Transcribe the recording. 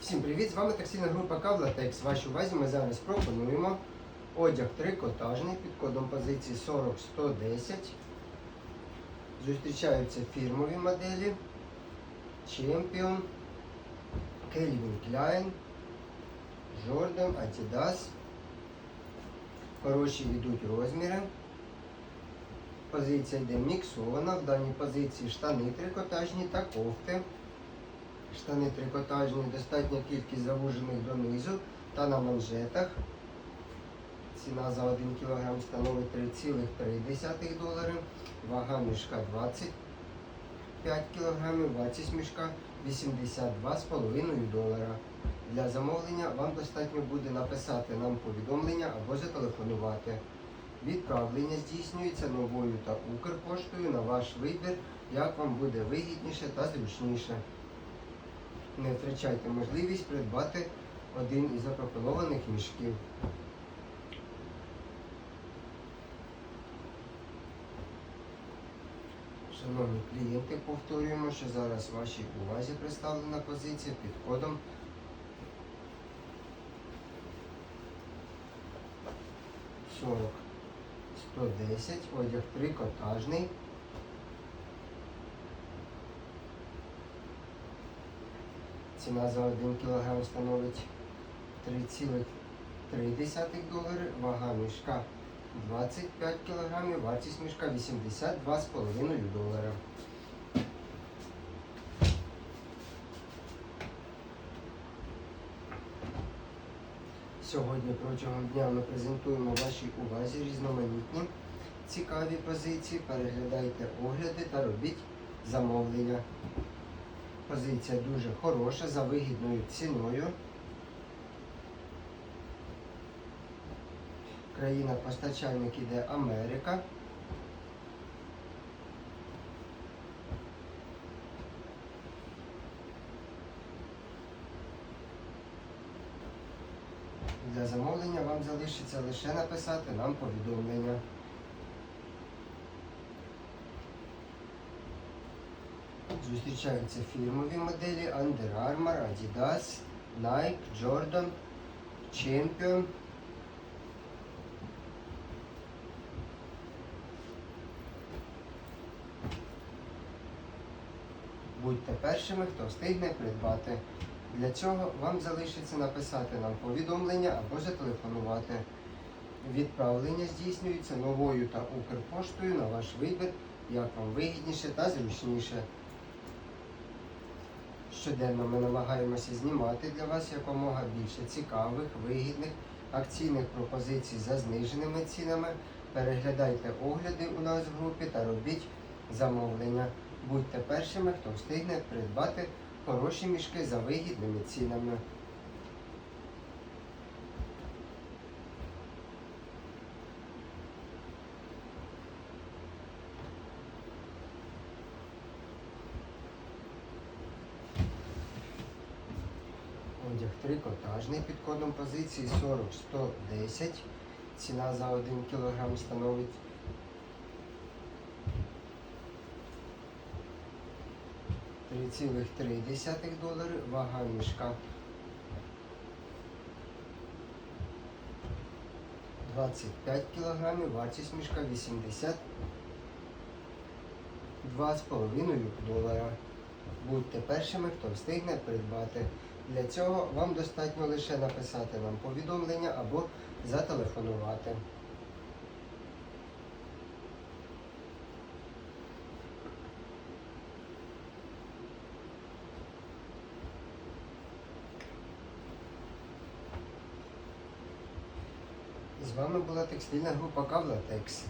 Всім привіт! З вами текстильна група Кавлатекс. Вашій увазі ми зараз пропонуємо одяг трикотажний під кодом позиції 40110. Зустрічаються фірмові моделі Champion, Calvin Klein, Jordan, Adidas. Хороші йдуть розміри. Позиція йде міксована. В даній позиції штани трикотажні та кофти. Штани трикотажні, достатня кількість завужених донизу та на манжетах. Ціна за 1 кг становить 3,3 долари. Вага мішка 25 кг, вартість мішка 82,5 долара. Для замовлення вам достатньо буде написати нам повідомлення або зателефонувати. Відправлення здійснюється новою та Укрпоштою на ваш вибір, як вам буде вигідніше та зручніше. Не втрачайте можливість придбати один із запропонованих мішків. Шановні клієнти, повторюємо, що зараз вашій увазі представлена позиція під кодом 40 110, одяг трикотажний. Ціна за 1 кг становить 3,3 долари, вага мішка 25 кг, вартість мішка 82,5 долара. Сьогодні протягом дня ми презентуємо вашій увазі різноманітні цікаві позиції. Переглядайте огляди та робіть замовлення. Позиція дуже хороша, за вигідною ціною. Країна-постачальник іде Америка. Для замовлення вам залишиться лише написати нам повідомлення. Зустрічаються фірмові моделі Under Armour, Adidas, Nike, Jordan, Champion. Будьте першими, хто встигне придбати. Для цього вам залишиться написати нам повідомлення або зателефонувати. Відправлення здійснюється новою та Укрпоштою на ваш вибір, як вам вигідніше та зручніше. Щоденно ми намагаємося знімати для вас якомога більше цікавих, вигідних, акційних пропозицій за зниженими цінами. Переглядайте огляди у нас в групі та робіть замовлення. Будьте першими, хто встигне придбати хороші мішки за вигідними цінами. Одяг трикотажний під кодом позиції 40-110. Ціна за 1 кг становить 3,3 долари, вага мішка 25 кг, вартість мішка 82,5 долара. Будьте першими, хто встигне придбати. Для цього вам достатньо лише написати нам повідомлення або зателефонувати. З вами була текстильна група Кавлатекс.